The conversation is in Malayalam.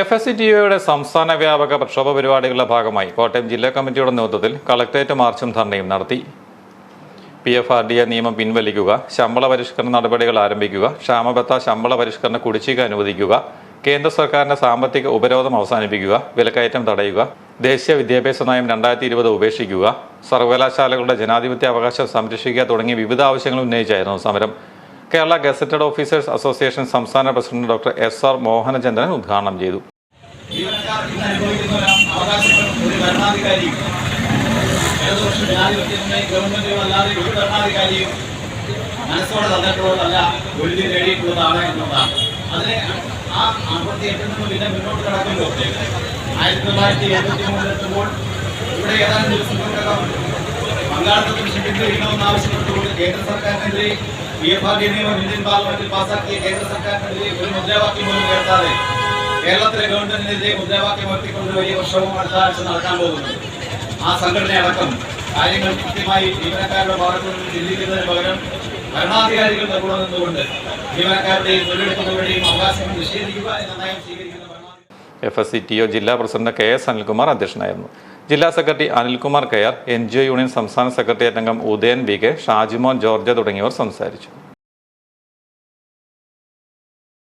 എഫ് എസ് സി ടി ഒയുടെ സംസ്ഥാന വ്യാപക പ്രക്ഷോഭ പരിപാടികളുടെ ഭാഗമായി കോട്ടയം ജില്ലാ കമ്മിറ്റിയുടെ നേതൃത്വത്തിൽ കളക്ടറേറ്റ് മാർച്ചും ധർണയും നടത്തി. P F R D A നിയമം പിൻവലിക്കുക ശമ്പള പരിഷ്കരണ നടപടികൾ ആരംഭിക്കുക ക്ഷാമബത്ത ശമ്പള പരിഷ്കരണ കുടിശ്ശിക അനുവദിക്കുക കേന്ദ്ര സർക്കാരിന്റെ സാമ്പത്തിക ഉപരോധം അവസാനിപ്പിക്കുക വിലക്കയറ്റം തടയുക ദേശീയ വിദ്യാഭ്യാസ നയം രണ്ടായിരത്തി ഇരുപത് ഉപേക്ഷിക്കുക സർവകലാശാലകളുടെ ജനാധിപത്യ അവകാശം സംരക്ഷിക്കുക തുടങ്ങിയ വിവിധ ആവശ്യങ്ങൾ ഉന്നയിച്ചായിരുന്നു സമരം. കേരള ഗസറ്റഡ് ഓഫീസേഴ്സ് അസോസിയേഷൻ സംസ്ഥാന president doctor S R Mohanachandran ഉദ്ഘാടനം ചെയ്തു. മനസ്സോടെ തന്നിട്ടുള്ളതല്ല ഒഴുതി നേടിയിട്ടുള്ളതാണ് എന്നുള്ളതാണ് അതിനെ ആ അമ്പത്തി എട്ടിൽ മുന്നോട്ട് കടക്കുമ്പോൾ ആയിരത്തി തൊള്ളായിരത്തി എഴുപത്തി മൂന്നിലെത്തുമ്പോൾ ഇവിടെ ഏതാനും ദിവസങ്ങൾക്കകം പങ്കാളിത്തത്തിന് പിന്തുണയ്ക്കണമെന്ന് ആവശ്യപ്പെട്ടുകൊണ്ട് കേന്ദ്ര സർക്കാരിനെതിരെ കേരളത്തിലെ ഗവൺമെന്റിനെതിരെ മുദ്രാവാക്യം ഉയർത്തിക്കൊണ്ട് വർഷവും നടക്കാൻ ആ കാര്യങ്ങൾ കൃത്യമായി ജീവനക്കാരുടെ ഭാഗത്തു നിന്ന് ചിന്തിക്കുന്നതിന് പകരം നിഷേധിക്കുക എന്ന നയം സ്വീകരിക്കുന്ന F S C T O ജില്ലാ പ്രസിഡന്റ് കെ എസ് അനിൽകുമാർ അധ്യക്ഷനായിരുന്നു. ജില്ലാ സെക്രട്ടറി അനിൽകുമാർ കെയർ എൻ ജി ഒ യൂണിയൻ സംസ്ഥാന സെക്രട്ടേറിയറ്റ് അംഗം Udayan B K Shajimon George തുടങ്ങിയവർ സംസാരിച്ചു.